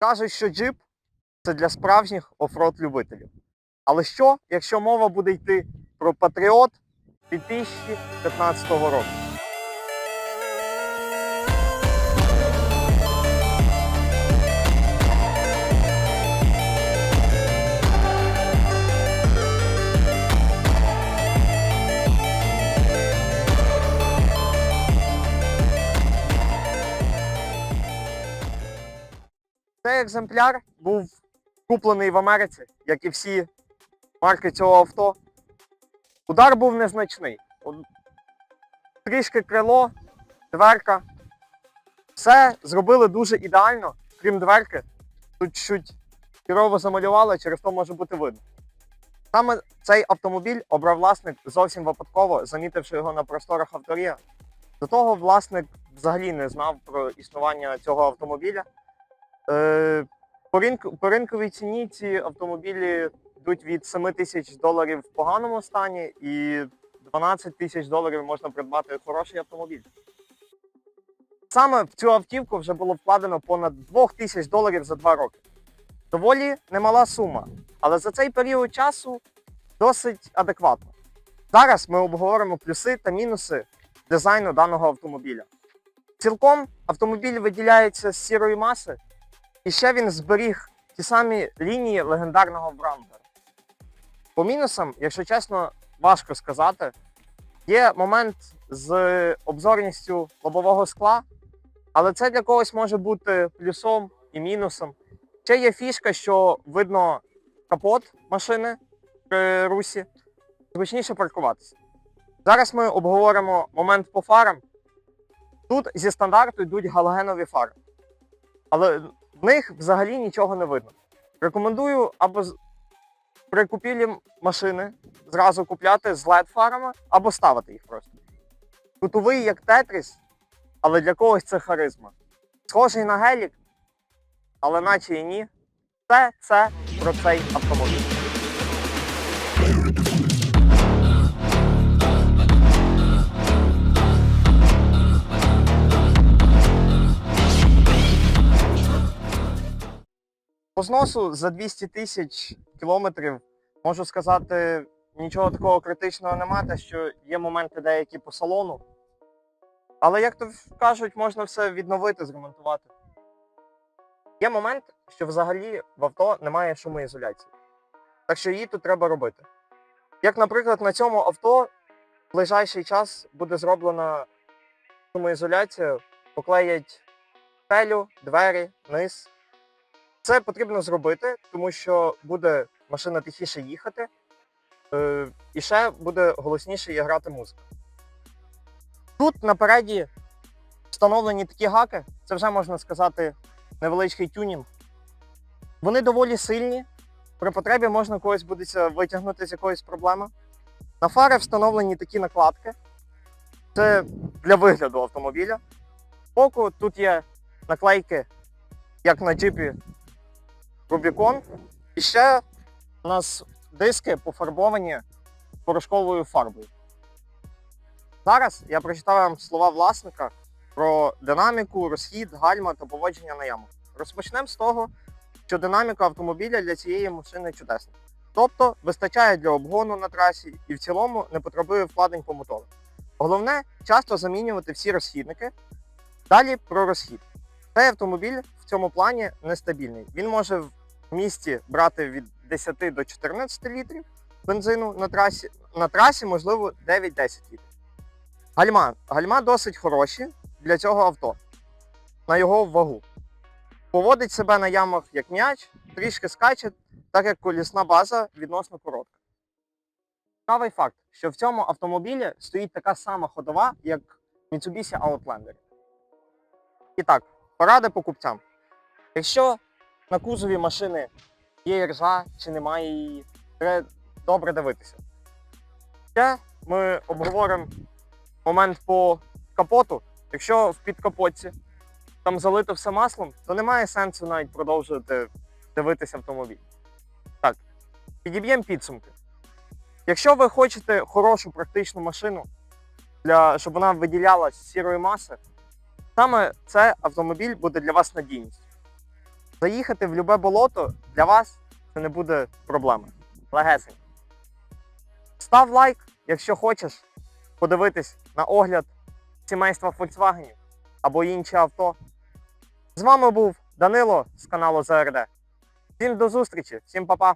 Кажуть, що джип це для справжніх офрод любителів. Але що, якщо мова буде йти про Патріот 2015 року? Цей екземпляр був куплений в Америці, як і всі марки цього авто. Удар був незначний. Трішки крило, дверка. Все зробили дуже ідеально, крім дверки. Тут чуть керово замалювали, через то може бути видно. Саме цей автомобіль обрав власник зовсім випадково, замітивши його на просторах авторія. До того власник взагалі не знав про існування цього автомобіля. Е, по, ринку, по ринковій ціні ці автомобілі йдуть від 7 тисяч доларів в поганому стані і 12 тисяч доларів можна придбати хороший автомобіль. Саме в цю автівку вже було вкладено понад 2 тисяч доларів за 2 роки. Доволі немала сума, але за цей період часу досить адекватно. Зараз ми обговоримо плюси та мінуси дизайну даного автомобіля. Цілком автомобіль виділяється з сірої маси, і ще він зберіг ті самі лінії легендарного Брамбера. По мінусам, якщо чесно, важко сказати. Є момент з обзорністю лобового скла, але це для когось може бути плюсом і мінусом. Ще є фішка, що видно капот машини при русі, зручніше паркуватися. Зараз ми обговоримо момент по фарам. Тут зі стандарту йдуть галогенові фари, але в них взагалі нічого не видно. Рекомендую або при купівлі машини зразу купляти з led фарами або ставити їх просто. Кутовий як Тетріс, але для когось це харизма. Схожий на гелік, але наче і ні. Все це про цей автомобіль. По зносу за 200 тисяч кілометрів можу сказати, нічого такого критичного немає, те, що є моменти деякі по салону. Але, як то кажуть, можна все відновити, зремонтувати. Є момент, що взагалі в авто немає шумоізоляції. Так що її тут треба робити. Як, наприклад, на цьому авто в ближайший час буде зроблена шумоізоляція, поклеять стелю, двері, низ. Це потрібно зробити, тому що буде машина тихіше їхати, е, і ще буде голосніше грати музика. Тут напереді встановлені такі гаки, це вже можна сказати невеличкий тюнінг. Вони доволі сильні. При потребі можна когось буде витягнути з якоїсь проблеми. На фари встановлені такі накладки. Це для вигляду автомобіля. Боку тут є наклейки, як на джипі Rubicon. І ще у нас диски пофарбовані порошковою фарбою. Зараз я прочитаю вам слова власника про динаміку, розхід, гальма та поводження на ямах. Розпочнемо з того, що динаміка автомобіля для цієї машини чудесна. Тобто вистачає для обгону на трасі і в цілому не потребує вкладень по мотору. Головне часто замінювати всі розхідники. Далі про розхід. Цей автомобіль в цьому плані нестабільний. Він може в місті брати від 10 до 14 літрів бензину на трасі, на трасі можливо 9-10 літрів. Гальма. Гальма досить хороші для цього авто. На його вагу. Поводить себе на ямах як м'яч, трішки скаче, так як колісна база відносно коротка. Цікавий факт, що в цьому автомобілі стоїть така сама ходова, як Mitsubishi Outlander. І так, поради покупцям. Якщо на кузові машини є ржа чи немає її, треба добре дивитися. Ще ми обговоримо момент по капоту. Якщо в підкапотці там залито все маслом, то немає сенсу навіть продовжувати дивитися автомобіль. Так, підіб'ємо підсумки. Якщо ви хочете хорошу практичну машину, для, щоб вона виділялась з сірої маси, саме цей автомобіль буде для вас надійністю. Заїхати в любе болото для вас це не буде проблеми. Легесень. Став лайк, якщо хочеш подивитись на огляд сімейства Volkswagen або інше авто. З вами був Данило з каналу ЗРД. Всім до зустрічі, всім па-па!